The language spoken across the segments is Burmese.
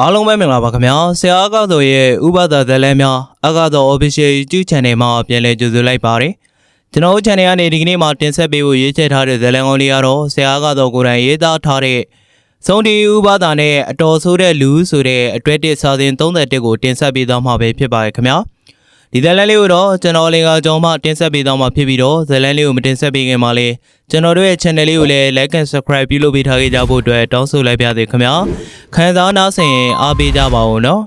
အားလုံးပဲမင်္ဂလာပါခင်ဗျာဆရာအကတော့ရဲ့ဥပဒါဇလန်းများအကတော့ official YouTube channel မှာပြန်လည်ကြိုဆိုလိုက်ပါတယ်ကျွန်တော်တို့ channel ကနေဒီကနေ့မှာတင်ဆက်ပေးဖို့ရေးချထားတဲ့ဇလန်းကောင်းလေးကတော့ဆရာအကတော့ကိုယ်တိုင်ရေးသားထားတဲ့ဆုံးတီဥပဒါနဲ့အတော်ဆိုးတဲ့လူဆိုတဲ့အတွက်တစ်စာစဉ်31ကိုတင်ဆက်ပေးသွားမှာပဲဖြစ်ပါတယ်ခင်ဗျာ ဒီဇလန်းလေးကိုတော့ကျွန်တော်လင်ကကြောင်းမှတင်ဆက်ပေးသွားမှာဖြစ်ပြီးတော့ဇလန်းလေးကိုမတင်ဆက်ပေးခင်မှာလေးကျွန်တော်တို့ရဲ့ channel လေးကိုလည်း like and subscribe ပြုလုပ်ပေးထားခဲ့ကြဖို့အတွက်တောင်းဆိုလိုက်ပါသေးခင်ဗျာခံစားနာဆင်အားပေးကြပါဦးနော်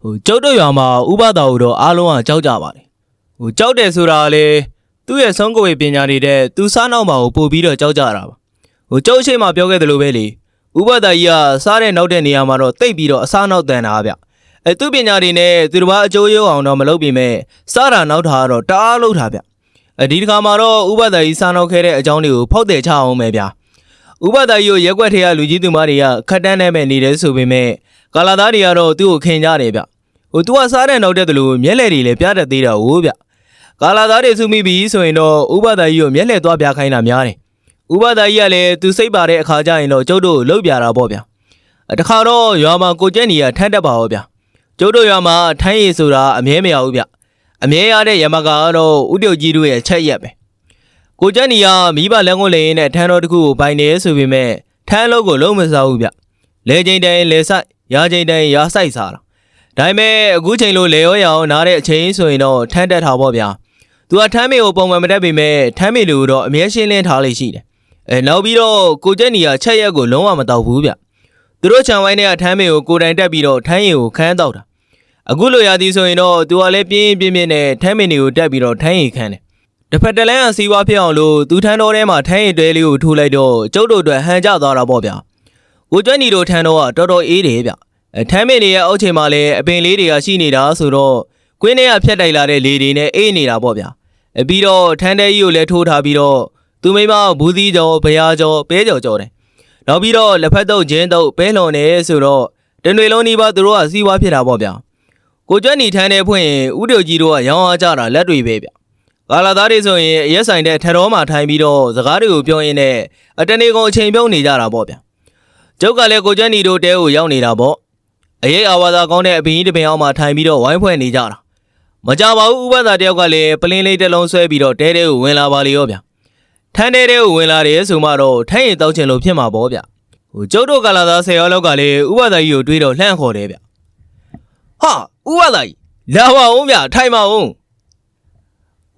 ဟိုကျောက်တို့ရွာမှာဥပဒါကိုတော့အားလုံးကကြောက်ကြပါတယ်ဟိုကြောက်တယ်ဆိုတာကလေသူ့ရဲ့ဆုံးကိုယ်ပညာနေတဲ့သူစားနောက်မှာကိုပို့ပြီးတော့ကြောက်ကြတာပါဟိုကျောက်ရှိမှပြောခဲ့တယ်လို့ပဲလေဥပဒါကြီးကစားတဲ့နောက်တဲ့နေရာမှာတော့တိတ်ပြီးတော့အစားနောက်တန်တာဗျ အဲသူ့ပညာတွေနဲ့သူတစ်ပါးအကျိုးရုံအောင်တော့မလုပ်ပြမဲ့စားတာနောက်တာကတော့တအားလုပ်တာဗျအဲဒီတစ်ခါမှာတော့ဥပဒါကြီးစားနောက်ခဲ့တဲ့အကြောင်းတွေကိုဖောက်တယ်ချအောင်ပဲဗျာဥပဒါကြီးကိုရက်ွက်ထဲကလူကြီးသူမတွေကခတ်တန်းနဲ့ပဲနေတယ်ဆိုပေမဲ့ကာလာသားတွေကတော့သူ့ကိုခင်ကြတယ်ဗျဟိုသူကစားတဲ့နောက်တဲ့တလူမျက်လှည့်တွေလည်းပြတတ်သေးတာဟုတ်ဗျကာလာသားတွေစုမိပြီဆိုရင်တော့ဥပဒါကြီးကိုမျက်လှည့်သွားပြခိုင်းတာများတယ်ဥပဒါကြီးကလည်းသူစိတ်ပါတဲ့အခါကျရင်တော့ကျုပ်တို့လှုပ်ပြတာပေါ့ဗျတခါတော့ရွာမှာကိုကျက်နေရထမ်းတက်ပါဟောဗျ ကျုပ်တို့ရွာမှာထမ်းရည်ဆိုတာအမြဲမရဘူးဗျအမြဲရတဲ့ရမကကတော့ဥတ္တကြီးတို့ရဲ့ချက်ရက်ပဲကိုကျန်းနီကမိဘလမ်းကိုလေရင်နဲ့ထန်းတော်တစ်ခုကိုပိုင်နေဆိုပေမဲ့ထန်းလုံးကိုလုံးမစားဘူးဗျလဲချိန်တိုင်းလဲဆိုင်ရာချိန်တိုင်းရာဆိုင်စားတာဒါပေမဲ့အခုချိန်လိုလေရောရအောင်နားတဲ့အချိန်ဆိုရင်တော့ထန်းတက်ထားပေါ့ဗျာသူကထန်းမေကိုပုံမှန်မတက်ပေမဲ့ထန်းမေလူကိုတော့အမြဲရှင်းလင်းထားလိမ့်ရှိတယ်အဲနောက်ပြီးတော့ကိုကျန်းနီကချက်ရက်ကိုလုံးဝမတော့ဘူးဗျ သူတို့ခြံဝိုင်းထဲကထန်းမေကိုကိုယ်တိုင်တက်ပြီးတော့ထန်းရည်ကိုခန်းတော့တာအခုလိုရသည်ဆိုရင်တော့သူကလည်းပြင်းပြင်းပြင်းနဲ့ထန်းမေတွေကိုတက်ပြီးတော့ထန်းရည်ခန်းတယ်တစ်ဖက်တစ်လမ်းအစီးဝါးဖြစ်အောင်လို့သူထန်းတော်ထဲမှာထန်းရည်တွဲလေးကိုထိုးလိုက်တော့ကျုပ်တို့အတွက်ဟန်ကျသွားတာပေါ့ဗျာကိုကျွမ်းညီတို့ထန်းတော်ကတော်တော်အေးတယ်ဗျအဲထန်းမင်းတွေရဲ့အောက်ချိန်မှာလည်းအပင်လေးတွေကရှိနေတာဆိုတော့ကွင်းထဲကဖြတ်တိုက်လာတဲ့လေတွေနဲ့အေးနေတာပေါ့ဗျာအဲပြီးတော့ထန်းတဲကြီးကိုလည်းထိုးထားပြီးတော့သူမိမဘူးသီးကြော်ဘရားကြော်ပဲကြော်ကြော်တယ် နောက်ပြီးတော့လက်ဖက်တုပ်ဂျင်းတုပ်ပဲလွန်နေဆိုတော့တနွေလုံးဒီပါသူတို့ကစီးဝါးဖြစ်တာပေါ့ဗျာကိုကျွမ်းညီထန်းတဲ့ဖွင့်ရင်ဥဒိုကြီးတို့ကရောင်းအားကြတာလက်တွေပဲဗျကာလာသားတွေဆိုရင်အရက်ဆိုင်တဲ့ထတော်မှာထိုင်ပြီးတော့စကားတွေကိုပြောရင်းနဲ့အတနေကုန်အချိန်ပြုံးနေကြတာပေါ့ဗျာကျုပ်ကလည်းကိုကျွမ်းနီတို့တဲကိုရောက်နေတာပေါ့အရေးအာဝါသာကောင်းတဲ့အပင်ကြီးတစ်ပင်အောင်မှာထိုင်ပြီးတော့ဝိုင်းဖွဲ့နေကြတာမကြပါဘူးဥပဒါတယောက်ကလည်းပလင်းလေးတစ်လုံးဆွဲပြီးတော့တဲတဲကိုဝင်လာပါလေရောဗျာ ထန်းတဲတဲကိုဝင်လာတယ်ဆိုမှတော့ထိုင်းရင်တောက်ချင်လို့ဖြစ်မှာပေါ့ဗျာဟိုကျုပ်တို့ကာလာသားဆယ်ယောက်လောက်ကလည်းဥပဒါကြီးကိုတွေးတော့လှန့်ခေါ်တယ်ဗျဟာဥပဒါကြီးလာပါဦးဗျာထိုင်ပါဦး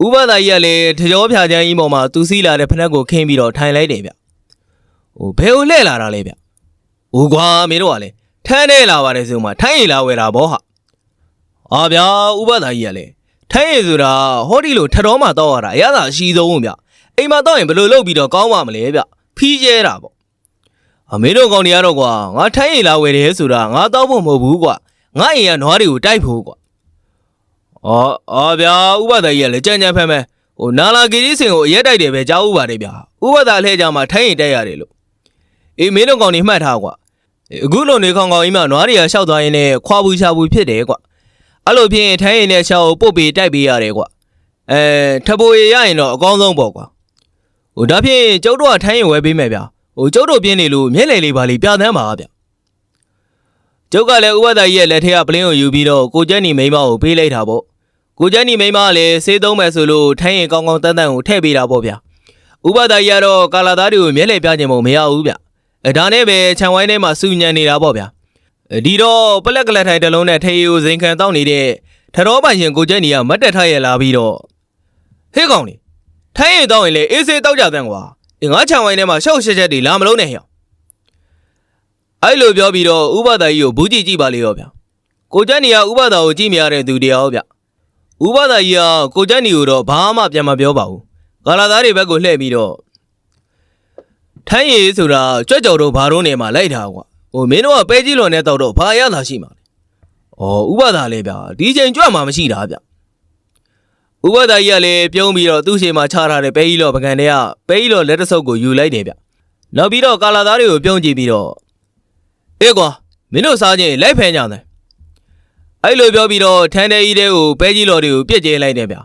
ဥပဒါကြီးကလည်းတကြောဖြာချမ်းကြီးပေါ်မှာသူစီးလာတဲ့ဖနက်ကိုခင်းပြီးတော့ထိုင်လိုက်တယ်ဗျ။ဟိုဘယ်ကိုလှည့်လာတာလဲဗျ။ဟိုကွာမင်းတို့ကလည်းထမ်းနေလာပါတယ်ဆိုမှထိုင်းရည်လာဝယ်တာဗောဟာ။အာဗျာဥပဒါကြီးကလည်းထိုင်းရည်ဆိုတာဟောဒီလိုထတော်မှတောက်ရတာအရသာအရှိဆုံးဗျ။ အိမ်မှာတောက်ရင်ဘယ်လိုလုပ်ပြီးတော့ကောင်းပါမလဲဗျ။ဖီးကျဲတာဗော။အမင်းတို့ကောင်တွေကတော့ကွာငါထိုင်းရည်လာဝယ်တယ်ဆိုတာငါတောက်ဖို့မဟုတ်ဘူးကွာ။ငါအိမ်ကနွားတွေကိုတိုက်ဖို့ကွာအော်အော်ဗျာဥပဒါကြီးကလည်းကြမ်းကြမ်းဖက်ဖက်ဟိုနာလာဂီရီစင်ကိုအရက်တိုက်တယ်ပဲကြားဥပါတယ်ဗျာဥပဒါအလှည့်ကြမှာထိုင်းရင်တက်ရတယ်လို့အေးမင်းတို့ကောင်နေမှတ်ထားကွာအေးအခုလိုနေကောင်ကောင်ကြီးမှနွားတွေကရှောက်သွားရင်လည်းခွာဘူးချဘူးဖြစ်တယ်ကွာအဲ့လိုဖြစ်ရင်ထိုင်းရင်နဲ့ရှောက်ကိုပုတ်ပြီးတိုက်ပေးရတယ်ကွာအဲထပိုရရရင်တော့အကောင်းဆုံးပေါ့ကွာ ဟိုဒါဖြင့်ကျုပ်တို့ကထိုင်းရင်ဝယ်ပေးမယ်ဗျာဟိုကျုပ်တို့ပြင်းနေလို့မျက်လေလေးပါလေးပြသမ်းပါဗျာကျုပ်ကလည်းဥပဒါကြီးရဲ့လက်ထက်ကပလင်းကိုယူပြီးတော့ကိုကျန်းနီမိန်းမကိုပေးလိုက်တာပေါ့ကိုကျန်းနီမိန်းမကလည်းစေးသုံးမယ်ဆိုလို့ထိုင်းရင်ကောင်းကောင်းတန်းတန်းကိုထည့်ပေးတာပေါ့ဗျာဥပဒါကြီးကတော့ကာလာသားတွေကိုမျက်လှည့်ပြခြင်းမို့မရဘူးဗျအဲဒါနဲ့ပဲခြံဝိုင်းထဲမှာစူညံနေတာပေါ့ဗျာအဲဒီတော့ပလက်ကလက်ထိုင်တစ်လုံးနဲ့ထေရီကိုဇင်ခံတောက်နေတဲ့ထတော်ပိုင်ရှင်ကိုကျန်းနီကမတ်တက်ထားရလာပြီးတော့ဟေးကောင်လေ ထိုင်းရင်တောက်ရင်လေအေးစေးတောက်ကြတဲ့ကွာအငါခြံဝိုင်းထဲမှာရှောက်ရှက်ချက်တွေလာမလုံးနဲ့ဟျောအဲ့လိုပြောပြီးတော့ဥပဒါကြီးကိုဘူးကြည့်ကြည့်ပါလေရောဗျာကိုကျန်းနီကဥပဒါကိုကြည့်မြရတဲ့သူတရားဗျဥပဒါကြီးကကိုကျန်းနီကိုတော့ဘာမှပြန်မပြောပါဘူး။ဂါလာသားတွေဘက်ကိုလှည့်ပြီးတော့ထိုင်းရည်ဆိုတာကြွက်ကြော်တို့ဘာတို့နေမှာလိုက်တာကွာ။ဟိုမင်းတို့ကပဲကြီးလွန်နဲ့တောက်တော့ဘာရတာရှိမှာလဲ။အော်ဥပဒါလေးဗျာဒီချိန်ကြွက်မှာမရှိတာဗျ။ ဥပဒါကြီးကလည်းပြုံးပြီးတော့သူ့ရှေ့မှာချထားတဲ့ပဲကြီးလော်ပကံတွေကပဲကြီးလော်လက်တစ်ဆုပ်ကိုယူလိုက်တယ်ဗျ။နောက်ပြီးတော့ကာလာသားတွေကိုပြုံးကြည့်ပြီးတော့အေးကွာမင်းတို့စားခြင်းလိုက်ဖဲကြတယ်အဲ့လိုပြောပြီးတော့ထန်းတဲ့ကြီးတဲ့ကိုပဲကြီးလော်တွေကိုပြစ်ကျဲလိုက်တယ်ဗျ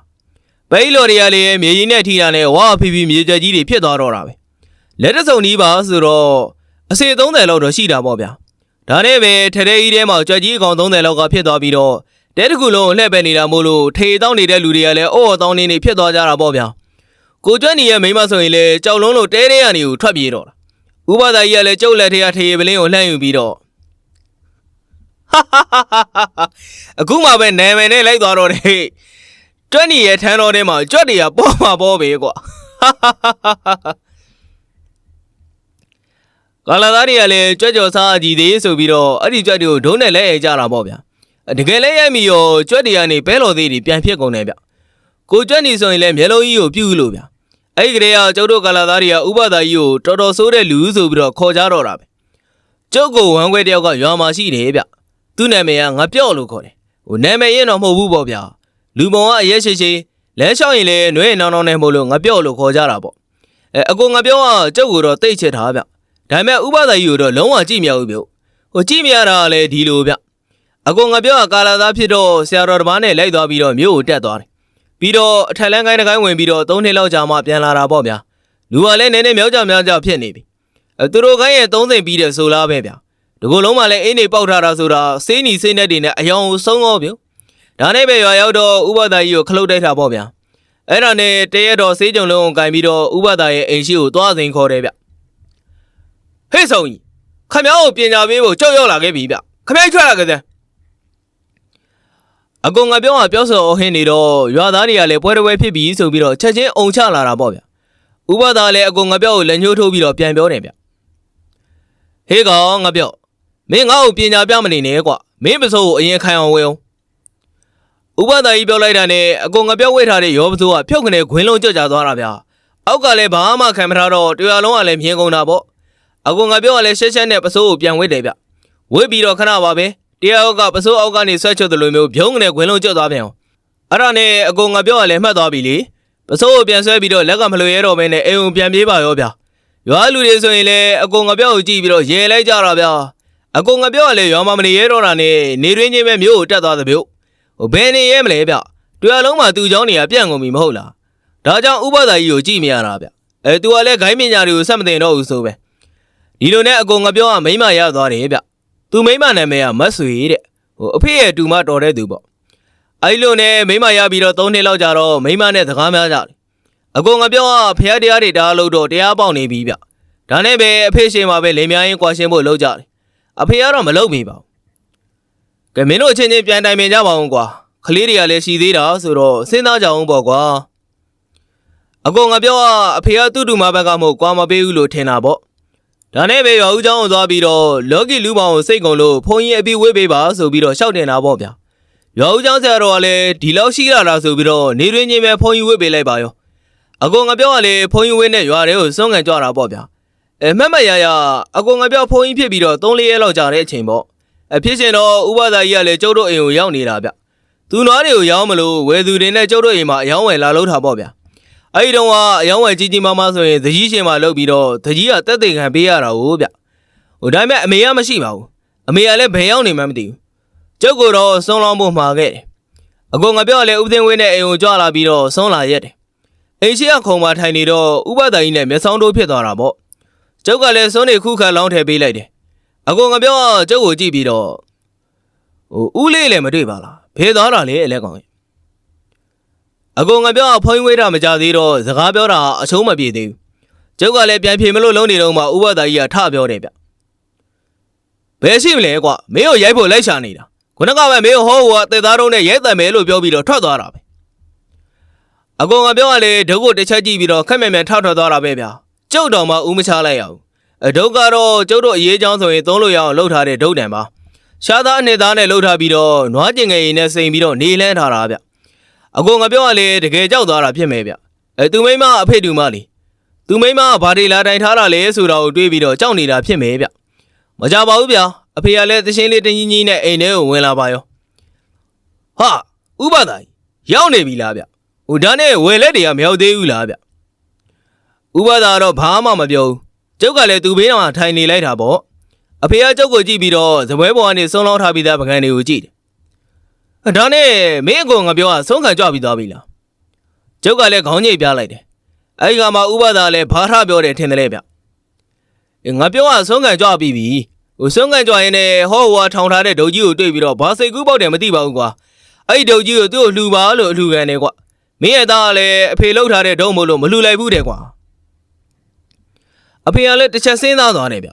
ပဲကြီးလော်တွေကလည်းမြေကြီးနဲ့ထိတာနဲ့ဝါဖီဖီမြေကြက်ကြီးတွေဖြစ်သွားတော့တာပဲလက်တစုံနီးပါဆိုတော့အစေ30လောက်တော့ရှိတာပေါ့ဗျာဒါနဲ့ပဲထထဲကြီးထဲမှာကြွက်ကြီးအကောင်30လောက်ကဖြစ်သွားပြီးတော့ တဲတစ်ခုလုံးကိုလှည့်ပဲနေတာမို့လို့ထေတောင်းနေတဲ့လူတွေကလည်းအော်တောင်းနေနေဖြစ်သွားကြတာပေါ့ဗျာကိုကျွတ်ညီရဲ့မိန်းမဆိုရင်လည်းကြောက်လုံးလို့တဲတဲရနေကိုထွက်ပြေးတော့တာဥပဒါကြီးကလည်းကျုပ်လက်ထဲကထေပလင်းကိုလှမ်းယူပြီးတော့အခုမှပဲနာမည်နဲ့လိုက်သွားတော့တယ်ကျွတ်ညီရဲ့ထန်းတော်ထဲမှာကြွက်တွေကပေါ်မှာပေါ်ပဲကွာကာလာသားတွေကလည်းကြွက်ကြော်စားကြည့်သေးဆိုပြီးတော့အဲ့ဒီကြွက်တွေကိုဒုံးနဲ့လဲရဲကြတာပေါ့ဗျာ တကယ်လဲရိုက်မိရောကြွက်တွေကနေဘဲတော်သေးတွေပြန်ဖြစ်ကုန်တယ်ဗျကိုကြွက်နေဆိုရင်လည်းမျက်လုံးကြီးကိုပြုတ်လို့ဗျအဲ့ဒီကလေးကကျုပ်တို့ကာလာသားတွေကဥပဒါကြီးကိုတော်တော်ဆိုးတဲ့လူဆိုပြီးတော့ခေါ်ကြတော့တာပဲကျုပ်ကိုဝမ်းခွဲတယောက်ကရွာမှာရှိတယ်ဗျသူ့နာမည်ကငါပြော့လို့ခေါ်တယ်ဟိုနာမည်ရင်တော့မဟုတ်ဘူးပေါ့ဗျာလူပုံကအရက်ရှိရှိလဲလျှောက်ရင်လည်းနှွေးနောင်နောင်နဲ့မဟုတ်လို့ငါပြော့လို့ခေါ်ကြတာပေါ့အဲအကိုငါပြောကကျုပ်ကိုတော့တိတ်ချစ်တာဗျဒါပေမဲ့ဥပဒါကြီးကိုတော့လုံးဝကြည့်မရဘူးဗျဟိုကြည့်မရတာကလည်းဒီလိုဗျ အကောင်ငါပြောကကာလာသားဖြစ်တော့ဆရာတော်တစ်ပါးနဲ့လိုက်သွားပြီးတော့မြို့ကိုတက်သွားတယ်ပြီးတော့အထက်လန်းကိုင်းတစ်ကိုင်းဝင်ပြီးတော့သုံးနှစ်လောက်ကြာမှပြန်လာတာပေါ့ဗျာလူကလည်းနည်းနည်းမြောက်ကြမြောက်ကြဖြစ်နေပြီအဲသူတို့ကိုင်းရဲ့သုံးသိမ့်ပြီးတဲ့ဆိုလားပဲဗျဒီကိုယ်လုံးမှလည်းအင်းနေပေါက်ထားတာဆိုတာစေးနီစေးနဲ့တွေနဲ့အယောင်ကိုဆုံးတော့ဗျဒါနဲ့ပဲရွာရောက်တော့ဥပဒါကြီးကိုခလုတ်တိုက်တာပေါ့ဗျာအဲ့ဒါနဲ့တရက်တော့စေးကြုံလုံးကိုကင်ပြီးတော့ဥပဒါရဲ့အိမ်ရှိကိုသွားစဉ်ခေါ်တယ်ဗျဟေ့ဆောင်ကြီးခမ ्या ကိုပညာပေးဖို့ကြောက်ရောက်လာခဲ့ပြီဗျခမ ्या ထွက်လာကြတဲ့ အကောင်ငါပြောကပြောဆိုအဟင်းနေတော့ရွာသားတွေကလည်းပွဲတစ်ပွဲဖြစ်ပြီဆိုပြီးတော့ချက်ချင်းအုံချလာတာပေါ့ဗျဥပဒါလည်းအကောင်ငါပြောကိုလက်ညှိုးထိုးပြီးတော့ပြန်ပြောတယ်ဗျဟေးကောင်ငါပြောမင်းငါ့ကိုပညာပြမနေနဲ့ကွာမင်းပစိုးကိုအရင်ခိုင်အောင်ဝဲအောင်ဥပဒါကြီးပြောလိုက်တာနဲ့အကောင်ငါပြောဝဲထားတဲ့ရောပစိုးကဖြုတ်ကနေခွင်းလုံးကြွကြသွားတာဗျအောက်ကလည်းဘာမှခံမထားတော့တရားလုံးကလည်းမြင်ကုန်တာပေါ့အကောင်ငါပြောကလည်းရှက်ရှက်နဲ့ပစိုးကိုပြန်ဝဲတယ်ဗျဝဲပြီးတော့ခဏပါပဲ တရားအောက်ကပစိုးအောက်ကနေဆွဲချွတ်တယ်လို့မျိုးဖြုံးကနေခွင်းလုံးကြွသွားပြန်အောင် အဲ့ဒါနဲ့အကုန်ငါပြောရလဲမှတ်သွားပြီလေပစိုးကိုပြန်ဆွဲပြီးတော့လက်ကမလွေရတော့ဘဲနဲ့အိမ်ုံပြန်ပြေးပါရောဗျာရွာလူတွေဆိုရင်လည်းအကုန်ငါပြောကိုကြည့်ပြီးတော့ရေလိုက်ကြတာဗျာအကုန်ငါပြောရလဲရွာမှာမနေရတော့တာနဲ့နေရင်းချင်းပဲမြို့ကိုတက်သွားသဗျို့ဟိုဘယ်နေရဲမလဲဗျတွေ့လုံးမှာသူ့เจ้าနေရပြန့်ကုန်ပြီမဟုတ်လားဒါကြောင့်ဥပဒါကြီးကိုကြည့်မရတာဗျအဲသူကလည်းဂိုင်းပညာတွေကိုစက်မတင်တော့ဘူးဆိုပဲဒီလိုနဲ့အကုန်ငါပြောကမိမရသွားတယ်ဗျ သူမိမနာမည်ကမတ်ဆွေတဲ့ဟိုအဖေရဲ့တူမတော်တဲ့သူပေါ့အဲ့လိုနဲ့မိမရပြီးတော့၃နှစ်လောက်ကြာတော့မိမနဲ့စကားများကြတယ်အကုန်ငါပြောကဖះတရားတွေတားလို့တော့တရားပေါက်နေပြီဗျဒါနဲ့ပဲအဖေရှင်မှာပဲလင်မယားရင်ကွာရှင်းဖို့လုပ်ကြတယ်အဖေကတော့မလုပ်မိပါဘူးကဲမင်းတို့အချင်းချင်းပြန်တိုင်ပင်ကြပါဦးကွာကလေးတွေကလည်းရှိသေးတာဆိုတော့စဉ်းစားကြအောင်ပေါ့ကွာအကုန်ငါပြောကအဖေကသူ့တူမဘက်ကမဟုတ်ကွာမပေးဘူးလို့ထင်တာပေါ့ ဒါနဲ့ပဲရွာဦးကျောင်းကိုသွားပြီးတော့လော်ကီလူပေါင်းကိုစိတ်ကုန်လို့ဖုန်ကြီးအပြီးဝေးပေးပါဆိုပြီးတော့ရှောက်တင်တာပေါ့ဗျာရွာဦးကျောင်းဆရာတော်ကလည်းဒီလောက်ရှိလာတာဆိုပြီးတော့နေရင်းချင်းပဲဖုန်ကြီးဝေးပေးလိုက်ပါရောအကုန်ငပြောကလည်းဖုန်ကြီးဝေးနဲ့ရွာတွေကိုစွန့်ကန်ကြတာပေါ့ဗျာအဲမက်မရရအကုန်ငပြောဖုန်ကြီးဖြစ်ပြီးတော့၃လရက်လောက်ကြာတဲ့အချိန်ပေါ့အဖြစ်ရှင်တော့ဥပဒါကြီးကလည်းကျုပ်တို့အိမ်ကိုရောက်နေတာဗျသူနွားတွေကိုရောင်းမလို့ဝယ်သူတွေနဲ့ကျုပ်တို့အိမ်မှာအယောင်းဝယ်လာလို့ထားပေါ့ဗျာ အဲ့ဒီတော့ကအယောင်းဝယ်ကြီးကြီးမားမားဆိုရင်သကြီးရှင်မှာလုပ်ပြီးတော့သကြီးကတက်သိမ်ခံပေးရတာဟုတ်ဗျဟိုဒါပေမဲ့အမေကမရှိပါဘူးအမေကလည်းဘယ်ရောက်နေမှမသိဘူးကျုပ်ကတော့ဆုံးလောင်းဖို့မှာခဲ့တယ်။အကောင်ငါပြောရလဲဥပဒင်းဝင်းနဲ့အိမ်ကိုကြွလာပြီးတော့ဆုံးလာရက်တယ်။အိမ်ရှိကခုံမှာထိုင်နေတော့ဥပဒိုင်ကြီးနဲ့မျက်စောင်းတို့ဖြစ်သွားတာပေါ့။ကျုပ်ကလည်းဆုံးနေခုခံလောင်းထည့်ပေးလိုက်တယ်။အကောင်ငါပြောကကျုပ်ကိုကြည့်ပြီးတော့ဟိုဦးလေးလည်းမတွေ့ပါလား။ဖေးသွားတာလေအလဲကောင်ကြီး။ အကောင်ငါပြောကဖုန်းဝေးတာမကြသေးတော့စကားပြောတာအချုံးမပြေသေးဘူး။ကျုပ်ကလည်းပြန်ပြေမလို့လုံးနေတော့မှဥပဒိုင်ကြီးကထပြောတယ်ဗျ။ဘယ်ရှိမလဲကွာမင်းကိုရိုက်ဖို့လိုက်ရှာနေတာခုနကပဲမင်းဟောဟိုကတက်သားတုံးနဲ့ရဲတံမယ်လို့ပြောပြီးတော့ထွက်သွားတာပဲအကောင်ကပြောရလေဒုက္ခတစ်ချက်ကြည့်ပြီးတော့ခက်မြန်မြန်ထောက်ထွက်သွားတာပဲဗျာကျုပ်တော်မှဦးမချလိုက်ရအောင်အဒုက္ခတော့ကျုပ်တို့အရေးချောင်းဆိုရင်သုံးလို့ရအောင်လှုပ်ထားတဲ့ဒုတ်တံပါရှားသားအနေသားနဲ့လှုပ်ထားပြီးတော့နွားကျင်ငယ်ရင်နဲ့စိန်ပြီးတော့နေလန်းထားတာဗျ အကောင်ကပြောရလေတကယ်ကြောက်သွားတာဖြစ်မယ်ဗျအဲသူမိမအဖေတူမလေးသူမိမဘာတွေလာတိုင်ထားတာလဲဆိုတာကိုတွေးပြီးတော့ကြောက်နေတာဖြစ်မယ်ဗျမကြပါဘူးဗျာအဖေကလည်းသရှင်လေးတင်းကြီးကြီးနဲ့အိမ်ထဲကိုဝင်လာပါရောဟာဥပဒါကြီးရောက်နေပြီလားဗျဟိုဒါနဲ့ဝယ်လက်တွေကမရောက်သေးဘူးလားဗျဥပဒါကတော့ဘာမှမပြောဘူးကျုပ်ကလည်းသူ့ဘေးတော်မှာထိုင်နေလိုက်တာပေါ့အဖေကကျုပ်ကိုကြည့်ပြီးတော့ဇပွဲပေါ်ကနေဆုံးလောင်းထားပြီးသားပကံတွေကိုကြည့်တယ် ဒါနဲ့မင်းအကောင်ငါပြောတာဆုံးခံကြပြီးသွားပြီလားကျုပ်ကလည်းခေါင်းညိတ်ပြလိုက်တယ်အဲဒီကမှဥပဒါလည်းဘာထပြောတယ်ထင်တယ်လေဗျအေးငါပြောတာဆုံးကန်ကြွပြီပြီဟိုဆုံးကန်ကြွရင်လည်းဟောဟိုကထောင်ထားတဲ့ဒုတ်ကြီးကိုတွေ့ပြီးတော့ဘာစိတ်ကူးပေါက်တယ်မသိပါဘူးကွာအဲ့ဒီဒုတ်ကြီးကိုသူ့ကိုလှူပါလို့အလှူခံတယ်ကွာမင်းရဲ့သားကလည်းအဖေလှုပ်ထားတဲ့ဒုံမို့လို့မလှူလိုက်ဘူးတဲ့ကွာအဖေကလည်းတစ်ချက်စဉ်းစားသွားတယ်ဗျ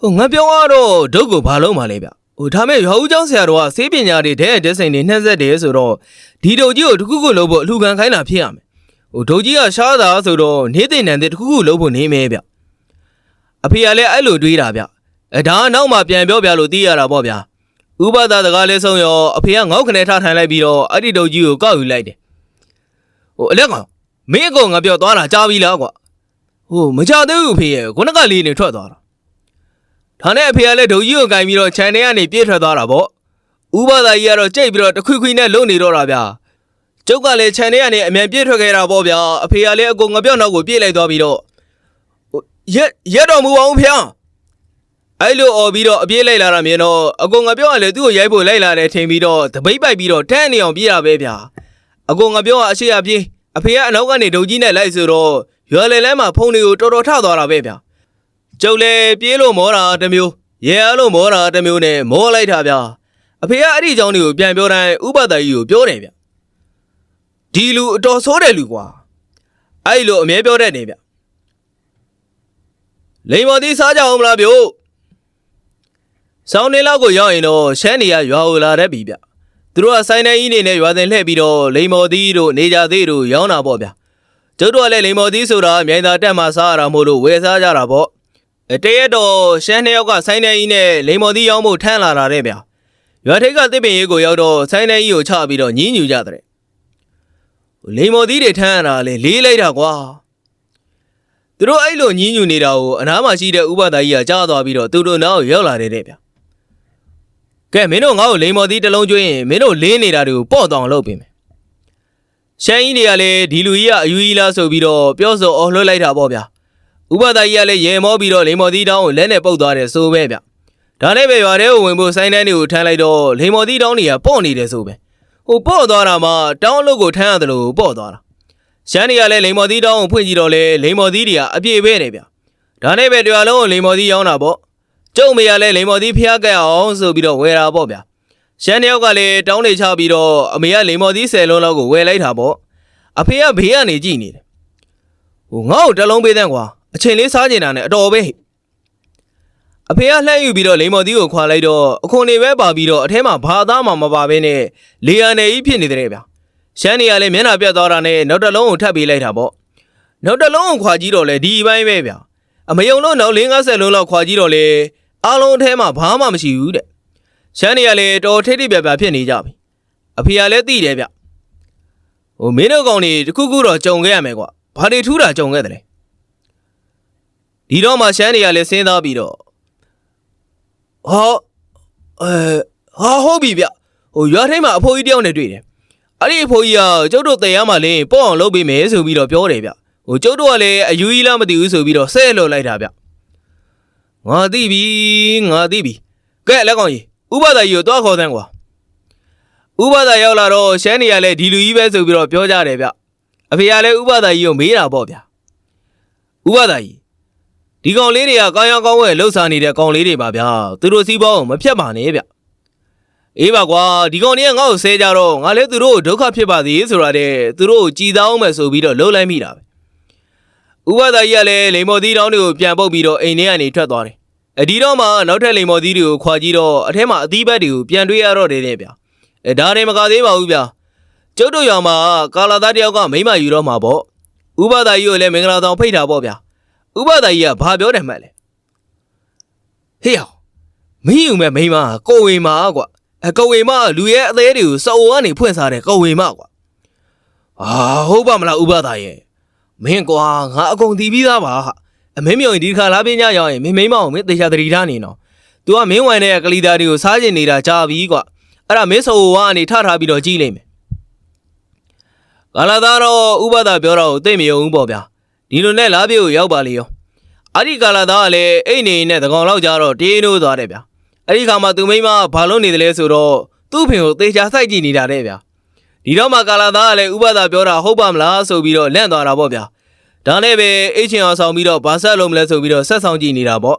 ဟိုငါပြောကတော့ဒုတ်ကိုဘာလုံးမှလဲဗျ ဟိုဒါမဲ့ရွာဦးကျောင်းဆရာတော်ကစေးပညာတွေတဲ့ဒက်စိန်တွေနှက်ဆက်တယ်ဆိုတော့ဒီဒုတ်ကြီးကိုတစ်ခုခုလုပ်ဖို့အလှခံခိုင်းတာဖြစ်ရမယ်ဟိုဒုတ်ကြီးကရှားတာဆိုတော့နေတဲ့နန်တဲ့တစ်ခုခုလုပ်ဖို့နေမယ်ဗျအဖေကလည်းအဲ့လိုတွေးတာဗျအဲဒါကနောက်မှပြန်ပြောပြလို့သိရတာပေါ့ဗျာဥပဒါတကားလဲဆုံးရောအဖေကငေါ့ခနဲ့ထထိုင်လိုက်ပြီးတော့အဲ့ဒီဒုတ်ကြီးကိုကောက်ယူလိုက်တယ်ဟိုအလက်ကောင်မင်းအကောင်ငါပြောသွားတာကြားပြီလားကွာဟိုမကြသေးဘူးဖေရဲ့ခုနကလေးနေထွက်သွားတာ ဒါနဲ့အဖေကလည်းဒုတ်ကြီးကိုကင်ပြီးတော့ခြံထဲကနေပြေးထွက်သွားတာပေါ့ဥပဒါကြီးကတော့ကြိတ်ပြီးတော့တခွိခွိနဲ့လုံနေတော့တာဗျာကျုပ်ကလည်းခြံထဲကနေအမြန်ပြေးထွက်ခဲ့တာပေါ့ဗျာအဖေကလည်းအကောင်ငါပြောနောက်ကိုပြေးလိုက်သွားပြီးတော့ရက်ရက်တော်မူအောင်ဖေ။အဲ့လိုអော်ပြီးတော့အပြေးလိုက်လာတာမြင်တော့အကုန်ငါပြောရလေသူ့ကိုရိုက်ဖို့လိုက်လာတယ်ထင်ပြီးတော့တပိတ်ပိုက်ပြီးတော့တန်းနေအောင်ပြေးရပဲဗျာ။အကုန်ငါပြောရအရှိအပြေးအဖေကအနောက်ကနေဒုံကြီးနဲ့လိုက်ဆိုတော့ရွာလေလဲမှာဖုန်းတွေကိုတော်တော်ထသွားတာပဲဗျာ။ ကျုပ်လည်းပြေးလို့မောတာတစ်မျိုးရဲအားလို့မောတာတစ်မျိုးနဲ့မောလိုက်တာဗျာ။အဖေကအဲ့ဒီအကြောင်းတွေကိုပြန်ပြောတိုင်းဥပဒကြီးကိုပြောတယ်ဗျ။ဒီလူအတော်ဆိုးတယ်လူကွာ။အဲ့လိုအမြဲပြောတတ်နေဗျ။လိန်မော်သီးစားကြအောင်မလားဗျို့ဆောင်းနေလောက်ကိုရောက်ရင်တော့ရှမ်းနေရရွာကိုလာတတ်ပြီဗျသူတို့ကဆိုင်နေကြီးနေနဲ့ရွာတင်လှည့်ပြီးတော့လိန်မော်သီးတို့နေကြသေးတို့ရောင်းတာပေါ့ဗျကျုပ်တို့ကလည်းလိန်မော်သီးဆိုတာမြိုင်သာတက်မှာစားရတာမို့လို့ဝယ်စားကြတာပေါ့အဲ တရက်တော့ရှမ်းနှစ်ယောက်ကဆိုင်နေကြီးနဲ့လိန်မော်သီးရောင်းဖို့ထမ်းလာတာတဲ့ဗျရွာထိပ်ကတစ်ပင်ရေးကိုရောက်တော့ဆိုင်နေကြီးကိုချပြီးတော့ညင်းညူကြတဲ့လိန်မော်သီးတွေထမ်းရတာလေလေးလိုက်တာကွာသူတို့အဲ့လိုညင်းညူနေတာကိုအနားမှာရှိတဲ့ဥပဒါကြီးကကြားသွားပြီးတော့သူတို့နောက်ကိုရောက်လာတယ်တဲ့ဗျ။ကဲမင်းတို့ငါ့ကိုလိန်မော်သီးတစ်လုံးကျွေးရင်မင်းတို့လင်းနေတာတွေကိုပေါ့တောင်လုပ်ပေးမယ်။ရှမ်းကြီးတွေကလည်းဒီလူကြီးကအယူကြီးလားဆိုပြီးတော့ပြောဆိုအော်လွှတ်လိုက်တာပေါ့ဗျာ။ ဥပဒါကြီးကလည်းရေမောပြီးတော့လိန်မော်သီးတောင်းကိုလက်နဲ့ပုတ်သွားတယ်ဆိုပဲဗျ။ဒါနဲ့ပဲရွာထဲကိုဝင်ဖို့ဆိုင်းတန်းတွေကိုထမ်းလိုက်တော့လိန်မော်သီးတောင်းတွေကပေါ့နေတယ်ဆိုပဲ။ဟိုပေါ့သွားတာမှတောင်းအလုပ်ကိုထမ်းရတယ်လို့ပေါ့သွားတာ။ရှမ်းတွေကလည်းလိန်မော်သီးတောင်းကိုဖွင့်ကြည့်တော့လေလိန်မော်သီးတွေကအပြည့်ပဲနေဗျဒါနဲ့ပဲတရားလုံးကိုလိန်မော်သီးရောင်းတာပေါ့ကျုံမေကလည်းလိန်မော်သီးဖျားကက်အောင်ဆိုပြီးတော့ဝယ်တာပေါ့ဗျာရှမ်းတယောက်ကလည်းတောင်းနေချပြီးတော့အမေကလိန်မော်သီး10လုံးလောက်ကိုဝယ်လိုက်တာပေါ့အဖေကဘေးကနေကြည့်နေတယ်ဟိုငါ့ကိုတစ်လုံးပေးတဲ့ကွာ အချိန်လေးစားကျင်တာနဲ့အတော်ပဲဟိအဖေကလှည့်ယူပြီးတော့လိန်မော်သီးကိုခွာလိုက်တော့အခွန်နေပဲပါပြီးတော့အထဲမှာဘာသားမှမပါဘဲနဲ့လေယာနယ်ကြီးဖြစ်နေတယ်ဗျာရှမ်းနေရလဲမျက်နှာပြတ်သွားတာနဲ့နောက်တစ်လုံးကိုထပ်ပေးလိုက်တာပေါ့နောက်တစ်လုံးကိုခွာကြည့်တော့လဲဒီအပိုင်းပဲဗျအမယုံလို့နောက်50လုံးလောက်ခွာကြည့်တော့လဲအားလုံးအထဲမှာဘာမှမရှိဘူးတဲ့ရှမ်းနေရလဲတော်ထိတ်ထိတ်ပြပြဖြစ်နေကြပြီအဖေကလည်းသိတယ်ဗျဟိုမင်းတို့ကောင်တွေတခုခုတော့ကြုံခဲ့ရမယ်ကွာဘာတွေထူးတာကြုံခဲ့တယ်လဲ ဒီတော့မှရှမ်းနေရလဲစဉ်းစားပြီးတော့ဟောအဲဟာဟုတ်ပြီဗျဟိုရွာထိပ်မှာအဖိုးကြီးတယောက်နဲ့တွေ့တယ်အဲ့ဒီအဖိုးကြီးကကျုပ်တို့တဲရမှာလင်းပေါ့အောင်လုပ်ပေးမယ်ဆိုပြီးတော့ပြောတယ်ဗျဟိုကျုပ်တို့ကလည်းအယူကြီးလားမသိဘူးဆိုပြီးတော့ဆဲလွတ်လိုက်တာဗျငါသိပြီငါသိပြီကဲလက်ကောင်ကြီးဥပဒါကြီးကိုတွားခေါ်တဲ့ကွာဥပဒါရောက်လာတော့ရှမ်းနေရလဲဒီလူကြီးပဲဆိုပြီးတော့ပြောကြတယ်ဗျအဖေကလည်းဥပဒါကြီးကိုမေးတာပေါ့ဗျဥပဒါကြီး ဒီကောင်လေးတွေကကောင်းရောင်းကောင်းဝဲလှုပ်ရှားနေတဲ့ကောင်လေးတွေပါဗျာသူတို့စီးပွားကိုမဖြတ်ပါနဲ့ဗျအေးပါကွာဒီကောင်တွေကငါ့ကိုဆဲကြတော့ငါလည်းသူတို့ကိုဒုက္ခဖြစ်ပါသေးဆိုတာတဲ့သူတို့ကိုကြည်သားအောင်မယ်ဆိုပြီးတော့လှုပ်လိုက်မိတာပဲဥပဒါကြီးကလည်းလိန်မော်သီးတောင်းတွေကိုပြန်ပုတ်ပြီးတော့အိမ်ထဲကနေထွက်သွားတယ်အဒီတော့မှနောက်ထပ်လိန်မော်သီးတွေကိုခွာကြည့်တော့အထက်မှာအသီးဘက်တွေကိုပြန်တွေးရတော့တယ်တဲ့ဗျအဲဒါတွေမကသေးပါဘူးဗျကျုပ်တို့ရွာမှာကာလာသားတယောက်ကမိမယူတော့မှာပေါ့ဥပဒါကြီးကိုလည်းမင်္ဂလာဆောင်ဖိတ်တာပေါ့ဗျ ဥပဒါကြီးကဘာပြောတယ်မှတ်လဲဟေးအောင်မင်းယူမဲ့မိမကိုဝေမာကွာအကဝေမလူရဲ့အသေးတွေကိုစော်ကနေဖွင့်စားတဲ့ကဝေမကွာအာဟုတ်ပါမလားဥပဒါရဲ့မင်းကွာငါအကုန်တီးပြီးသားပါဟာအမင်းမြောင်ဒီတစ်ခါလာပညာရောက်ရင်မင်းမိမအောင်မင်းတေချာတရီထားနေနော် तू ကမင်းဝိုင်တဲ့ကလီတာတွေကိုစားကျင်နေတာကြာပြီကွာအဲ့ဒါမင်းစော်ဝါကနေထထားပြီးတော့ကြီးလိုက်မယ်ကာလာသားတော့ဥပဒါပြောတော့သိမယုံဘူးပေါ့ဗျာ ဒီလိုနဲ့လားပြေကိုရောက်ပါလေရောအဲ့ဒီကာလာသားကလည်းအိတ်နေနဲ့တကောင်လောက်ကြတော့တေးနိုးသွားတယ်ဗျာအဲ့ဒီခါမှာသူမိန်းမကဘာလို့နေတယ်လဲဆိုတော့သူ့ဖင်ကိုသေချာစိုက်ကြည့်နေတာတဲ့ဗျာဒီတော့မှကာလာသားကလည်းဥပဒါပြောတာဟုတ်ပါမလားဆိုပြီးတော့လန့်သွားတာပေါ့ဗျာဒါနဲ့ပဲအိတ်ချင်အောင်ဆောင်ပြီးတော့ဘာဆက်လုံးမလဲဆိုပြီးတော့ဆက်ဆောင်ကြည့်နေတာပေါ့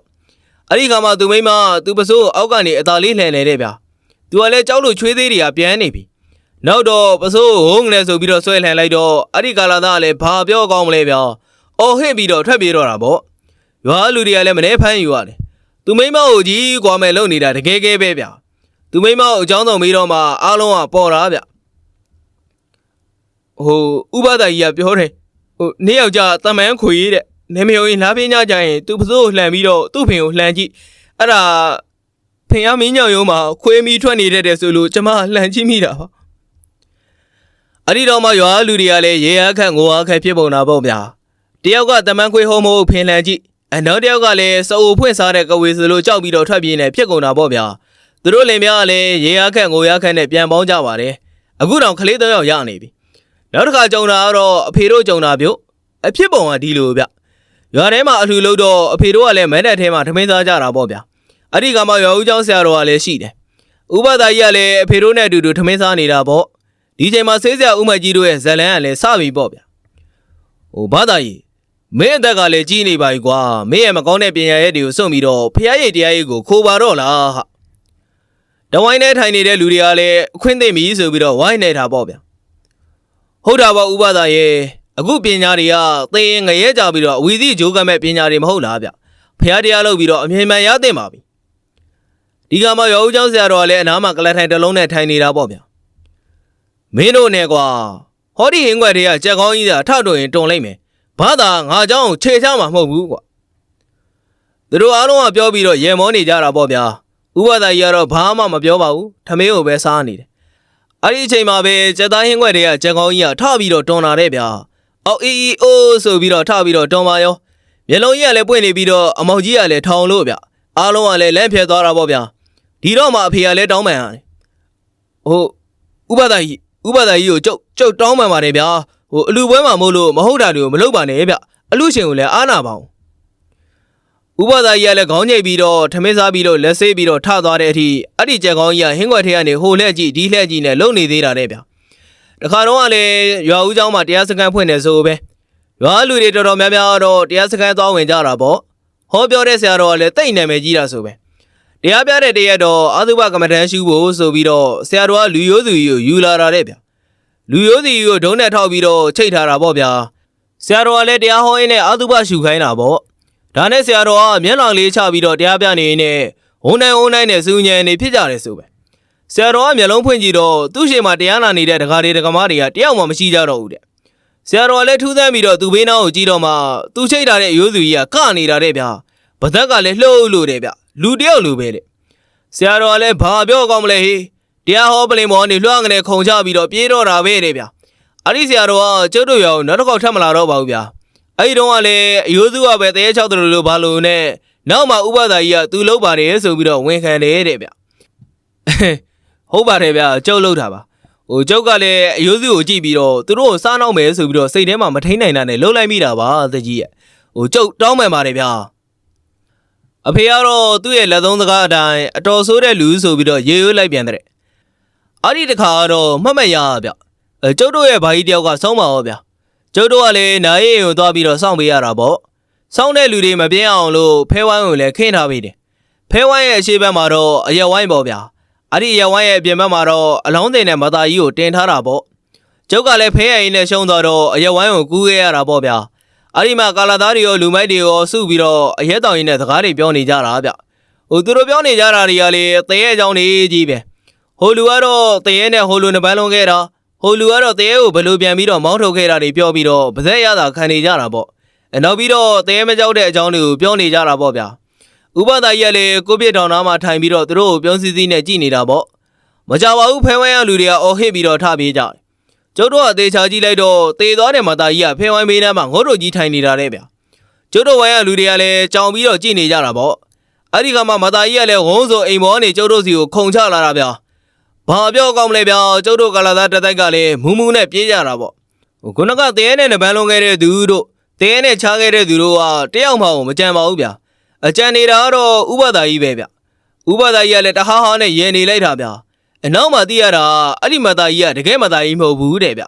အဲ့ဒီခါမှာသူမိမသူပစိုးအောက်ကနေအသာလေးလှန်နေတဲ့ဗျာသူကလည်းကြောက်လို့ချွေးသေးတွေကပြန်နေပြီနောက်တော့ပစိုးဟုံးငလဲဆိုပြီးတော့ဆွဲလှန်လိုက်တော့အဲ့ဒီကာလာသားကလည်းဘာပြောကောင်းမလဲဗျာ အော်ဟစ်ပြီးတော့ထွက်ပြေးတော့တာပေါ့ရွာလူတွေကလည်းမနေဖမ်းယူရတယ်သူမိမကိုကြီးကွာမဲ့လုံနေတာတကယ်ကဲပဲဗျာသူမိမကိုအကြောင်းဆောင်ပြီးတော့မှအားလုံးကပေါ်တာဗျဟိုဥပဒါကြီးကပြောတယ်ဟိုနေ့ယောက်ျားတမန်ခွေတဲ့နေမယုံရင်လာပင်းကြကြရင်သူပစိုးကိုလှန်ပြီးတော့သူ့ဖင်ကိုလှန်ကြည့်အဲ့ဒါဖင်ရမင်းညောင်ရုံးမှာခွေးမီထွက်နေတဲ့တဲ့ဆိုလို့ကျမလှန်ကြည့်မိတာပါအဲ့ဒီတော့မှရွာလူတွေကလည်းရေအားခန့်ငိုအားခန့်ဖြစ်ပုံတာပေါ့ဗျာ တယောက်ကတမန်ခွေဟုံးမို့ဖင်လန်ကြည့်အနောက်တယောက်ကလည်းစအိုဖွင့်စားတဲ့ကဝေစလိုကြောက်ပြီးတော့ထွက်ပြေးနေဖြစ်ကုန်တာပေါ့ဗျာသူတို့လင်များကလည်းရေရခန့်ငိုရခန့်နဲ့ပြန်ပေါင်းကြပါတယ်အခုတော့ကလေးတယောက်ရနေပြီနောက်တစ်ခါကြုံတာကတော့အဖေတို့ကြုံတာပြုတ်အဖြစ်ပုံကဒီလိုဗျရွာထဲမှာအလှူလို့တော့အဖေတို့ကလည်းမန်းတဲ့ထဲမှာထမင်းစားကြတာပေါ့ဗျာအဲ့ဒီကမှရွာဦးကျောင်းဆရာတော်ကလည်းရှိတယ်ဥပဒါကြီးကလည်းအဖေတို့နဲ့အတူတူထမင်းစားနေတာပေါ့ဒီချိန်မှာဆေးဆရာဦးမကြီးတို့ရဲ့ဇလန်ကလည်းစပြီပေါ့ဗျာဟိုဘာသာကြီး မင်းအသက်ကလည်းကြီးနေပါ යි ကွာမင်းရဲ့မကောင်းတဲ့ပညာရဲ့တွေကိုစွန့်ပြီးတော့ဖျားရည်တရားရည်ကိုခိုးပါတော့လားဟာတဝိုင်းနဲ့ထိုင်နေတဲ့လူတွေကလည်းအခွင့်သိမ့်ပြီဆိုပြီးတော့ဝိုင်းနေတာပေါ့ဗျာဟုတ်တာပါဥပဒါရဲ့အခုပညာတွေကသင်ငရဲကြပြီးတော့အဝီစီဂျိုးကမဲ့ပညာတွေမဟုတ်လားဗျဖျားတရားလုပ်ပြီးတော့အမြင်မှန်ရသင့်ပါပြီဒီကမှရောဦးကျောင်းဆရာတော်ကလည်းအနားမှာကလထိုင်တစ်လုံးနဲ့ထိုင်နေတာပေါ့ဗျာမင်းတို့နဲ့ကွာဟောဒီဟင်းွက်တွေကကြက်ကောင်းကြီးသာထထွင်ရင်တွန်လိုက်မယ် ဘာသာငါเจ้าကိုခြေချမှာမဟုတ်ဘူးကွာသူတို့အားလုံးကပြောပြီးတော့ရေမောနေကြတာပေါ့ဗျာဥပဒါကြီးကတော့ဘာမှမပြောပါဘူးထမင်းကိုပဲစားနေတယ် အဲ့ဒီအချိန်မှာပဲစက်သားဟင်းခွက်တွေကကြက်ကောင်းကြီးကထပြီးတော့တွန်လာတဲ့ဗျာအော်အီအီအိုးဆိုပြီးတော့ထပြီးတော့တွန်ပါရောမျက်လုံးကြီးကလည်းပွင့်နေပြီးတော့အမောက်ကြီးကလည်းထောင်လို့ဗျအားလုံးကလည်းလန့်ဖြဲသွားတာပေါ့ဗျာဒီတော့မှအဖေကလည်းတောင်းပန်ရတယ်ဟိုဥပဒါကြီးဥပဒါကြီးကိုကျုပ်ကျုပ်တောင်းပန်ပါတယ်ဗျာ ဟိုအလူပွဲမှာမို့လို့မဟုတ်တာတွေကိုမလုပ်ပါနဲ့ဗျအလူရှင်ကိုလည်းအားနာပါအောင်ဥပဒါကြီးကလည်းခေါင်းညိတ်ပြီးတော့ထမင်းစားပြီးတော့လက်ဆေးပြီးတော့ထသွားတဲ့အထိအဲ့ဒီကြက်ကောင်းကြီးကဟင်းခွက်ထဲကနေဟိုလှက်ကြည့်ဒီလှက်ကြည့်နဲ့လုံနေသေးတာတဲ့ဗျတခါတော့ကလည်းရွာဦးเจ้าမှာတရားစခန်းဖွင့်နေဆိုပဲရွာလူတွေတော်တော်များများတော့တရားစခန်းသွားဝင်ကြတာပေါ့ဟောပြောတဲ့ဆရာတော်ကလည်းတိတ်နာမည်ကြီးတာဆိုပဲတရားပြတဲ့တရက်တော့အာသုဘကမ္မထမ်းရှုဖို့ဆိုပြီးတော့ဆရာတော်ကလူရိုးစုကြီးကိုယူလာတာတဲ့ဗျ လူရိုးစုကြီးကိုဒုံးနဲ့ထောက်ပြီးတော့ချိတ်ထားတာပေါ့ဗျာဆရာတော်ကလည်းတရားဟောရင်းနဲ့အာသုဘရှုခိုင်းတာပေါ့ဒါနဲ့ဆရာတော်ကမျက်လောင်လေးချပြီးတော့တရားပြနေနေဝုန်းနိုင်ဝုန်းနိုင်နဲ့စူးညံနေဖြစ်ကြတယ်ဆိုပဲဆရာတော်ကမျက်လုံးဖွင့်ကြည့်တော့သူ့ရှေ့မှာတရားနာနေတဲ့ဒကာတွေဒကာမတွေကတယောက်မှမရှိကြတော့ဘူးတဲ့ဆရာတော်ကလည်းထူးဆန်းပြီးတော့သူ့ဘေးနားကိုကြည့်တော့မှသူ့ချိတ်ထားတဲ့အယိုးစုကြီးကကနေတာတဲ့ဗျာဗသက်ကလည်းလှုပ်လို့တဲ့ဗျလူတယောက်လူပဲတဲ့ဆရာတော်ကလည်းဘာပြောကောင်းမလဲဟေး တရားဟောပလင်မောနေလွှမ်းကနေခုံချပြီးတော့ပြေးတော့တာပဲတဲ့ဗျအဲ့ဒီဆရာတော်ကကျုပ်တို့ရောနောက်တစ်ခေါက်ထပ်မလာတော့ပါဘူးဗျာအဲ့ဒီတော့ကလည်းအယိုးစုကပဲတရေချောက်တယ်လို့ဘာလို့နဲ့နောက်မှဥပဒါကြီးကသူလောက်ပါတယ်ဆိုပြီးတော့ဝန်ခံတယ်တဲ့ဗျဟုတ်ပါတယ်ဗျကျုပ်လောက်တာပါဟိုကျုပ်ကလည်းအယိုးစုကိုကြည့်ပြီးတော့သူတို့ကိုစားနောက်မယ်ဆိုပြီးတော့စိတ်ထဲမှာမထိန်နိုင်တာနဲ့လှုပ်လိုက်မိတာပါတကြီးရဲ့ဟိုကျုပ်တောင်းပန်ပါတယ်ဗျအဖေကတော့သူ့ရဲ့လက်သုံးစကားအတိုင်းအတော်ဆိုးတဲ့လူဆိုပြီးတော့ရေရွေးလိုက်ပြန်တဲ့ အဲ့ဒီတခါကတော့မှတ်မှတ်ရဗျအဲကျုပ်တို့ရဲ့ဘာကြီးတယောက်ကဆုံးပါတော့ဗျကျုပ်တို့ကလည်းနာရီကိုသွားပြီးတော့စောင့်ပေးရတာပေါ့စောင့်တဲ့လူတွေမပြင်းအောင်လို့ဖဲဝိုင်းကိုလည်းခင်းထားပေးတယ်ဖဲဝိုင်းရဲ့အရှိဘက်မှာတော့အရက်ဝိုင်းပေါ့ဗျာအဲ့ဒီအရက်ဝိုင်းရဲ့အပြင်ဘက်မှာတော့အလောင်းတင်နဲ့မသားကြီးကိုတင်ထားတာပေါ့ကျုပ်ကလည်းဖဲရရင်နဲ့ရှုံးသွားတော့အရက်ဝိုင်းကိုကူးခဲ့ရတာပေါ့ဗျာအဲ့ဒီမှာကာလာသားတွေရောလူမိုက်တွေရောစုပြီးတော့အရက်တောင်ရင်နဲ့စကားတွေပြောနေကြတာဗျဟိုသူတို့ပြောနေကြတာတွေကလေသဲရဲ့အကြောင်းတွေကြီးပဲ ဟိုလူကတော့သဲရဲ့နဲ့ဟိုလူနှစ်ပန်းလုံးခဲ့တာဟိုလူကတော့တဲကိုဘယ်လိုပြန်ပြီးတော့မောင်းထုတ်ခဲ့တာတွေပြောပြီးတော့ဗဇက်ရတာခံနေကြတာပေါ့အဲနောက်ပြီးတော့တဲမကြောက်တဲ့အကြောင်းတွေကိုပြောနေကြတာပေါ့ဗျာဥပဒါကြီးကလည်းကိုပြစ်တောင်သားမှာထိုင်ပြီးတော့သူတို့ကိုပြုံးစည်းစည်းနဲ့ကြည်နေတာပေါ့မကြပါဘူးဖဲဝိုင်းရလူတွေကအော်ဟစ်ပြီးတော့ထပြေးကြတယ်ကျုပ်တို့ကသေချာကြည့်လိုက်တော့သေသွားတဲ့မသားကြီးကဖဲဝိုင်းမေးနှမ်းမှာငုတ်တို့ကြီးထိုင်နေတာတဲ့ဗျာကျုပ်တို့ဝိုင်းရလူတွေကလည်းကြောင်ပြီးတော့ကြည်နေကြတာပေါ့အဲ့ဒီကမှမသားကြီးကလည်းဝုန်းဆိုအိမ်ပေါ်ကနေကျုပ်တို့စီကိုခုံချလာတာဗျာ ဘာပြောကောင်းမလဲဗျာကျုပ်တို့ကလာသားတစ်တိုက်ကလည်းမူးမူးနဲ့ပြေးကြတာပေါ့ဟိုခုနကတဲနဲ့နပန်းလုံးခဲ့တဲ့သူတို့တဲနဲ့ချားခဲ့တဲ့သူတို့ကတယောက်မှမကြံပါဘူးဗျာအကြံနေတာကတော့ဥပဒါကြီးပဲဗျဥပဒါကြီးကလည်းတဟားဟားနဲ့ရေနေလိုက်တာဗျာအနောက်မှာသိရတာအဲ့ဒီမသားကြီးကတကယ်မသားကြီးမဟုတ်ဘူးတဲ့ဗျ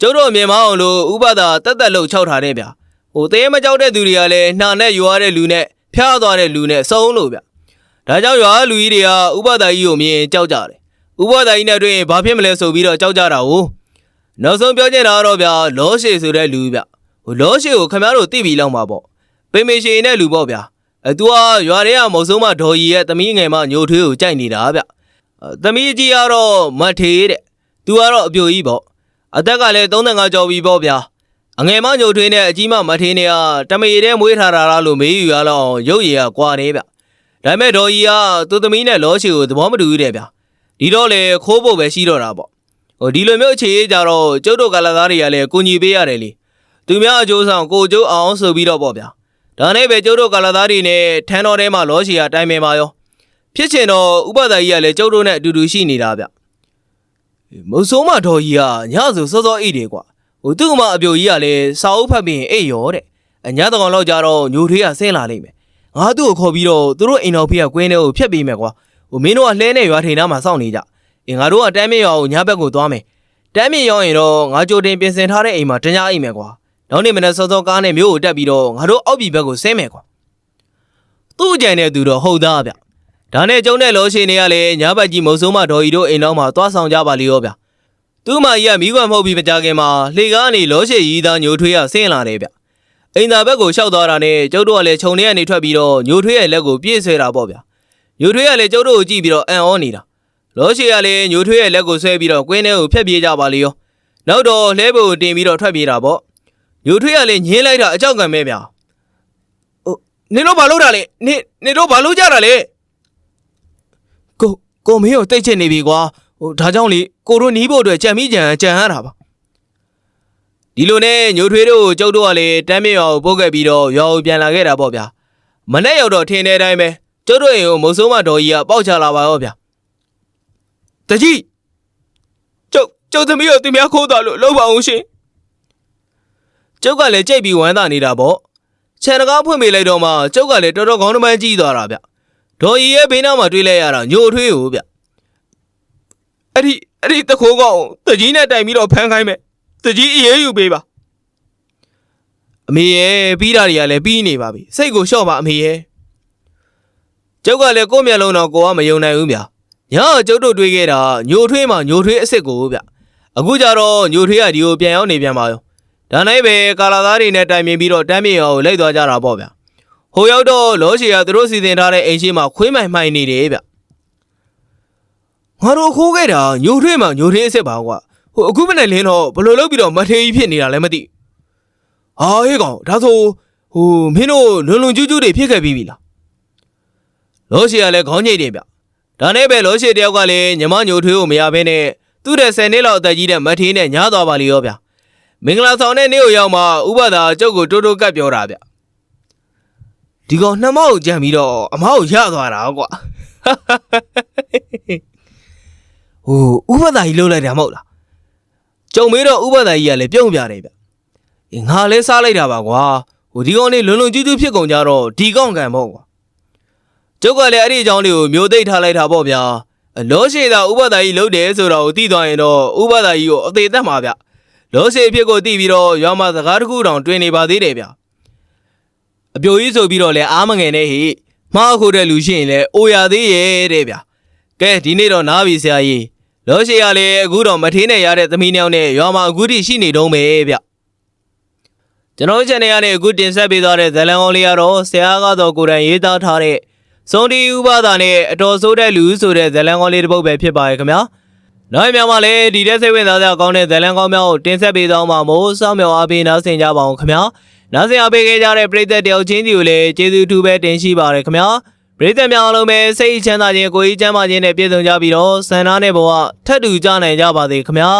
ကျုပ်တို့အမြင်မအောင်လို့ဥပဒါတက်တက်လှုပ်ချောက်ထားတဲ့ဗျဟဟိုတဲမကြောက်တဲ့သူတွေကလည်းနှာနဲ့ရွာတဲ့လူနဲ့ဖျားသွားတဲ့လူနဲ့စုံလို့ဗျဒါကြောင့်ရွာလူကြီးတွေကဥပဒါကြီးကိုမြင်ကြောက်ကြတယ် ဥပဒါကြီးနဲ့တွေ့ရင်ဘာဖြစ်မလဲဆိုပြီးတော့ကြောက်ကြတာ哦နောက်ဆုံးပြောချင်တာကတော့ဗျာလောရှေဆိုတဲ့လူဗျဟိုလောရှေကိုခင်ဗျားတို့သိပြီလောက်မှာပေါ့ပေမေရှေနဲ့လူပေါ့ဗျာအဲသူကရွာတွေကမုံဆုံးမဒေါ်ကြီးရဲ့သမီးငယ်မညိုထွေးကိုကြိုက်နေတာဗျအဲသမီးကြီးကတော့မတ်ထေးတဲ့သူကတော့အပြိုကြီးပေါ့အသက်ကလည်း35ကျော်ပြီပေါ့ဗျာအငယ်မညိုထွေးနဲ့အကြီးမမထင်းနဲ့ကတမေတဲ့မွေးထားတာလားလို့မေးယူရလောက်အောင်ရုပ်ရည်ကကွာနေဗျဒါပေမဲ့ဒေါ်ကြီးကသူသမီးနဲ့လောရှိကိုသဘောမတူဘူးတဲ့ဗျ ဒီတော့လေခိုးဖို့ပဲရှိတော့တာပေါ့ဟိုဒီလိုမျိုးအခြေရေးကြတော့ကျုပ်တို့ကလာသားတွေကလည်းကိုညီပေးရတယ်လေသူများအကျိုးဆောင်ကိုကျိုးအောင်ဆိုပြီးတော့ပေါ့ဗျာဒါနဲ့ပဲကျုပ်တို့ကလာသားတွေနဲ့ထန်းတော်ထဲမှာလောရှိကတိုင်ပင်ပါရောဖြစ်ချင်တော့ဥပဒါကြီးကလည်းကျုပ်တို့နဲ့အတူတူရှိနေတာဗျမုတ်ဆိုးမဒေါ်ကြီးကညဆိုစောစောအိတ်တယ်ကွာဟိုသူ့ကမအပြိုကြီးကလည်းစာအုပ်ဖတ်ပြီးရင်အိတ်ရောတဲ့အညာတကောင်လောက်ကြတော့ညိုထွေးကဆင်းလာလိမ့်မယ်ငါသူ့ကိုခေါ်ပြီးတော့သူတို့အိမ်တော်ဖေးကကွင်းထဲကိုဖျက်ပေးမယ်ကွာ ဟိုမင်းတို့ကလှဲနဲ့ရွာထိန်သားမှာစောင့်နေကြအင်းငါတို့ကတမ်းမြေရွာကိုညဘက်ကိုသွားမယ်တမ်းမြေရောက်ရင်တော့ငါကြိုတင်ပြင်ဆင်ထားတဲ့အိမ်မှာတညအိမ်မယ်ကွာနောက်နေ့မနေ့စောစောကားနဲ့မြို့ကိုတက်ပြီးတော့ငါတို့အောက်ပြည်ဘက်ကိုဆင်းမယ်ကွာသူ့ကြံတဲ့သူတော့ဟုတ်သားဗျဒါနဲ့ကျုံတဲ့လောရှိနေရလေညဘက်ကြီးမုံဆုံးမဒေါ်ကြီးတို့အိမ်တော်မှာသွားဆောင်ကြပါလိရောဗျသူ့မကြီးကမိကွမ်မဟုတ်ပြီးမကြခင်မှာလှေကားနေလောရှိရီးသားညိုထွေးကဆင်းလာတယ်ဗျ။အိမ်သာဘက်ကိုရှောက်သွားတာနဲ့ကျုပ်တို့ကလည်းခြုံထဲကနေထွက်ပြီးတော့ညိုထွေးရဲ့လက်ကိုပြည့်ဆွဲတာပေါ့ဗျာ။ ညိုထွေးကလည်းကျုပ်တို့ကိုကြည့်ပြီးတော့အံ့ဩနေတာ။လောရှိကလည်းညိုထွေးရဲ့လက်ကိုဆွဲပြီးတော့ကွင်းထဲကိုဖျက်ပြေးကြပါလေရော။နောက်တော့လှဲဘိုကိုတင်ပြီးတော့ထွက်ပြေးတာပေါ့။ညိုထွေးကလည်းညင်းလိုက်တာအကြောက်ကံပဲဗျာ။ဟိုနင်တို့ဘာလုပ်တာလဲ။နင်နင်တို့ဘာလုပ်ကြတာလဲ။ကိုကိုမင်းကိုတိတ်ချစ်နေပြီကွာ။ဟိုဒါကြောင့်လေကိုတို့နီးဖို့အတွက်ကြံမိကြံကြံရတာပါဒီလိုနဲ့ညိုထွေးတို့ကိုကျုပ်တို့ကလည်းတမ်းမြေရွာကိုပို့ခဲ့ပြီးတော့ရွာကိုပြန်လာခဲ့တာပေါ့ဗျာမနေ့ရောက်တော့ထင်းတဲ့အတိုင်းပဲ ကျုပ်တို့အိမ်ကိုမုံဆိုးမတော်ကြီးကပေါက်ချလာပါရောဗျာတကြီးကျုပ်ကျုပ်သမီးကိုသူများခိုးသွားလို့လောက်ပါအောင်ရှင်ကျုပ်ကလည်းကြိတ်ပြီးဝမ်းသာနေတာပေါ့ခြံတကားဖွင့်ပေးလိုက်တော့မှကျုပ်ကလည်းတော်တော်ခေါင်းတမန်းကြီးသွားတာဗျဒေါ်ကြီးရဲ့ဘေးနားမှာတွေးလိုက်ရတာညိုထွေးကိုဗျအဲ့ဒီအဲ့ဒီတခိုးကောင်တကြီးနဲ့တိုင်ပြီးတော့ဖမ်းခိုင်းမယ်တကြီးအေးအေးယူပေးပါအမေရဲ့ပြီးတာတွေကလည်းပြီးနေပါပြီစိတ်ကိုလျှော့ပါအမေရဲ့ ကျုပ်ကလည်းကိုယ့်မျက်လုံးတော့ကိုကမယုံနိုင်ဘူးဗျာညကကျုပ်တို့တွေးခဲ့တာညိုထွေးမှညိုထွေးအစ်စ်ကိုဗျအခုကြတော့ညိုထွေးကဒီကိုပြန်ရောက်နေပြန်ပါရောဒါနိုင်ပဲကာလာသားတွေနဲ့တိုင်ပင်ပြီးတော့တမ်းမြေရောကိုလိုက်သွားကြတာပေါ့ဗျာဟိုရောက်တော့လောရှီကသူတို့စီစဉ်ထားတဲ့အိမ်ရှိမှာခွေးမိုင်မှိုင်နေတယ်ဗျငါတို့ခိုးခဲ့တာညိုထွေးမှညိုထွေးအစ်စ်ပါကွာဟိုအခုမနဲ့လင်းတော့ဘယ်လိုလုပ်ပြီးတော့မထေးကြီးဖြစ်နေတာလဲမသိဟာဟေးကောင်ဒါဆိုဟိုမင်းတို့လွန်လွန်ကျူးကျူးတွေဖြစ်ခဲ့ပြီးပြီလား လောရှိကလည်းခေါင်းညိတ်တယ်ဗျဒါနဲ့ပဲလောရှိတယောက်ကလည်းညီမညိုထွေးကိုမရဘဲနဲ့သူ့တဲ့10နှစ်လောက်အသက်ကြီးတဲ့မထေးနဲ့ညားသွားပါလိရောဗျမင်္ဂလာဆောင်တဲ့နေ့ကိုရောက်မှဥပဒါကျုပ်ကိုတိုးတိုးကပ်ပြောတာဗျဒီကောင်နှမောက်ကိုကြံပြီးတော့အမောက်ကိုရသွားတာကွာဟိုဥပဒါကြီးလှုပ်လိုက်တာမဟုတ်လားကြုံမေးတော့ဥပဒါကြီးကလည်းပြုံးပြတယ်ဗျအေးငါလည်းစားလိုက်တာပါကွာဟိုဒီကောင်လေးလွန်လွန်ကျူးကျူးဖြစ်ကုန်ကြတော့ဒီကောင်ကံပေါ့ကွာ ကျုပ်ကလည်းအဲ့ဒီအကြောင်းလေးကိုမျိုးသိပ်ထားလိုက်တာပေါ့ဗျာအလောရှိတာဥပဒါကြီးလှုပ်တယ်ဆိုတော့ကိုသိသွားရင်တော့ဥပဒါကြီးကိုအသေးသက်မှာဗျလောရှိအဖြစ်ကိုသိပြီးတော့ရွာမှာစကားတစ်ခုတောင်တွင်နေပါသေးတယ်ဗျအပြိုကြီးဆိုပြီးတော့လည်းအားမငယ်နဲ့ဟိမှားခိုးတဲ့လူရှိရင်လည်းအိုရသေးရဲ့တဲ့ဗျကဲဒီနေ့တော့နားပြီဆရာကြီးလောရှိရလေအခုတော့မထင်းနဲ့ရတဲ့သမီးနှစ်ယောက်နဲ့ရွာမှာအခုထိရှိနေတုံးပဲဗျကျွန်တော်တို့ channel ကနေအခုတင်ဆက်ပေးသွားတဲ့ဇာတ်လမ်းကောင်းလေးကတော့ဆရာကတော့ကိုယ်တိုင်ရေးသားထားတဲ့ စုံတီဥပဒါနဲ့အတော်ဆိုးတဲ့လူဆိုတဲ့ဇာတ်လမ်းကောင်းလေးတစ်ပုဒ်ပဲဖြစ်ပါရဲ့ခင်ဗျာနောက်မြန်မာလည်းဒီတဲ့စိတ်ဝင်စားစရာကောင်းတဲ့ဇာတ်လမ်းကောင်းများကိုတင်ဆက်ပေးသွားမှာမို့စောင့်မျှော်အားပေးနားဆင်ကြပါအောင်ခင်ဗျာနားဆင်အားပေးခဲ့ကြတဲ့ပရိသတ်တယောက်ချင်းစီကိုလည်းကျေးဇူးအထူးပဲတင်ရှိပါရခင်ဗျာပရိသတ်များအားလုံးပဲစိတ်ချမ်းသာခြင်းကိုယ်ကြီးချမ်းသာခြင်းနဲ့ပြည့်စုံကြပြီးတော့ဆန္ဒနဲ့ဘဝထပ်တူကြနိုင်ကြပါစေခင်ဗျာ